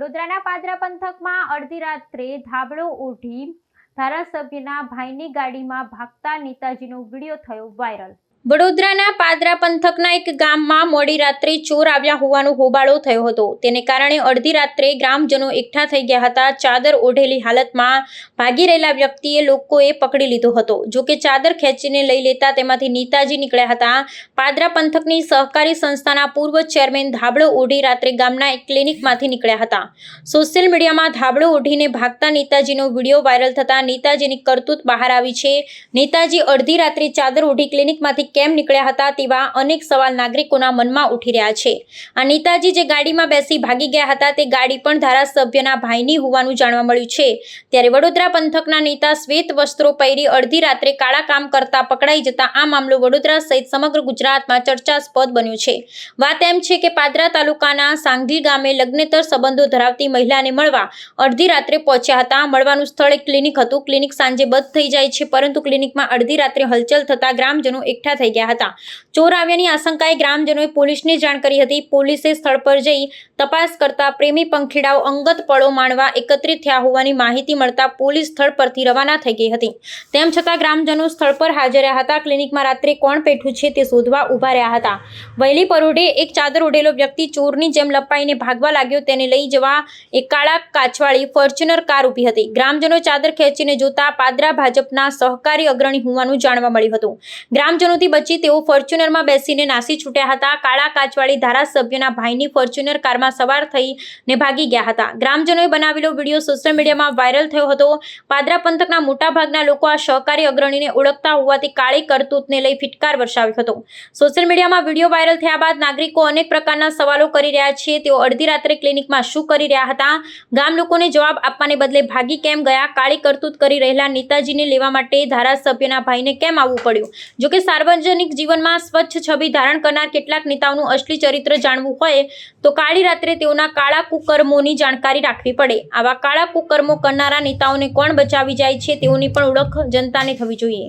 વડોદરાના પાદરા પંથકમાં અડધી રાત્રે ધાબળો ઓઢી ધારાસભ્યના ભાઈની ગાડીમાં ભાગતા નેતાજીનો વીડિયો થયો વાયરલ. વડોદરાના પાદરા પંથકના એક ગામમાં મોડી રાત્રે ચોર આવ્યા હોવાનો હોબાળો થયો હતો. તેને કારણે અડધી રાત્રે ગ્રામજનો એકઠા થઈ ગયા હતા. ચાદર ઓઢેલી હાલતમાં ભાગી રહેલા વ્યક્તિએ લોકોએ પકડી લીધો હતો. જો કે ચાદર ખેંચીને લઈ લેતા તેમાંથી નેતાજી નીકળ્યા હતા. પાદરા પંથકની સહકારી સંસ્થાના પૂર્વ ચેરમેન ધાબળો ઓઢી રાત્રે ગામના એક ક્લિનિકમાંથી નીકળ્યા હતા. સોશિયલ મીડિયામાં ધાબળો ઓઢીને ભાગતા નેતાજીનો વીડિયો વાયરલ થતાં નેતાજીની કરતૂત બહાર આવી છે. નેતાજી અડધી રાત્રે ચાદર ઓઢી ક્લિનિકમાંથી કેમ નીકળ્યા હતા તેવા અનેક સવાલ નાગરિકોના મનમાં ઉઠી રહ્યા છે. આ નેતાજી જે ગાડીમાં બેસી ભાગી ગયા હતા તે ગાડી પણ ધારાસભ્યના ભાઈની હોવાનું જાણવા મળ્યું છે. ત્યારે વડોદરા પંથકના નેતા શ્વેત વસ્ત્રો પહેરી અડધી રાત્રે કાળા કામ કરતા પકડાઈ જતા આ મામલો વડોદરા સહિત સમગ્ર ગુજરાતમાં ચર્ચાસ્પદ બન્યો છે. વાત એમ છે કે પાદરા તાલુકાના સાંગલી ગામે લગ્નેતર સંબંધો ધરાવતી મહિલાને મળવા અડધી રાત્રે પહોંચ્યા હતા. મળવાનું સ્થળ એક ક્લિનિક હતું. ક્લિનિક સાંજે બંધ થઈ જાય છે, પરંતુ ક્લિનિકમાં અડધી રાત્રે હલચલ થતા ગ્રામજનો એકઠા થઈ ગયા હતા. ચોર આવ્યાની આશંકાએ ગ્રામજનોએ પોલીસને જાણ કરી હતી. પોલીસે સ્થળ પર જઈ તપાસ કરતા પ્રેમી પંખીડાઓ અંગત પળો માણવા એકત્રિત થયા હોવાની માહિતી મળતા પોલીસ સ્થળ પરથી રવાના થઈ ગઈ હતી. તેમ છતાં ગ્રામજનો સ્થળ પર હાજર રહ્યા હતા. ક્લિનિકમાં રાત્રે કોણ પેઠું છે તે શોધવા ઊભા રહ્યા હતા. વહેલી પરોઢે એક ચાદર ઓઢેલો વ્યક્તિ ચોરની જેમ લપાઈને ભાગવા લાગ્યો. તેને લઈ જવા એક કાળા કાચવાળી ફોર્ચ્યુનર કાર ઊભી હતી. ગ્રામજનો ચાદર ખેંચીને જોતા પાદરા ભાજપના સહકારી અગ્રણી હોવાનું જાણવા મળ્યું હતું. ગ્રામજનોથી બચી તેઓ ફોર્ચ્યુનરમાં બેસીને નાસી છૂટ્યા હતા. કાળા કાચવાળી ધારાસભ્યના ભાઈની ફોર્ચ્યુનર કારમાં સવાર થઈને ભાગી ગયા હતા. ગ્રામજનોએ બનાવેલો વીડિયો સોશિયલ મીડિયામાં વાયરલ થયો હતો. પાદરા પંથકના મોટાભાગના લોકો આ સહકારી અગ્રણીને ઓળખતા હોવાથી કાળી કરતૂતને લઈ ફિટકાર વરસાવ્યો હતો. સોશિયલ મીડિયામાં વીડિયો વાયરલ થયા બાદ નાગરિકો અનેક પ્રકારના સવાલો કરી રહ્યા છે. તેઓ અડધી રાત્રે ક્લિનિકમાં શું કરી રહ્યા હતા? ગામ લોકોને જવાબ આપવાને બદલે ભાગી કેમ ગયા? કાળી કરતૂત કરી રહેલા નેતાજીને લેવા માટે ધારાસભ્યના ભાઈને કેમ આવવું પડ્યું? જોકે સાર્વજનિક જીવનમાં સ્વચ્છ છબી ધારણ કરનાર કેટલાક નેતાઓનું અસલી ચરિત્ર જાણવું હોય તો કાળી રાત્રે તેઓના કાળા કુકર્મોની જાણકારી રાખવી પડે. આવા કાળા કુકર્મો કરનારા નેતાઓને કોણ બચાવી જાય છે તેઓની પણ ઓળખ જનતાને થવી જોઈએ.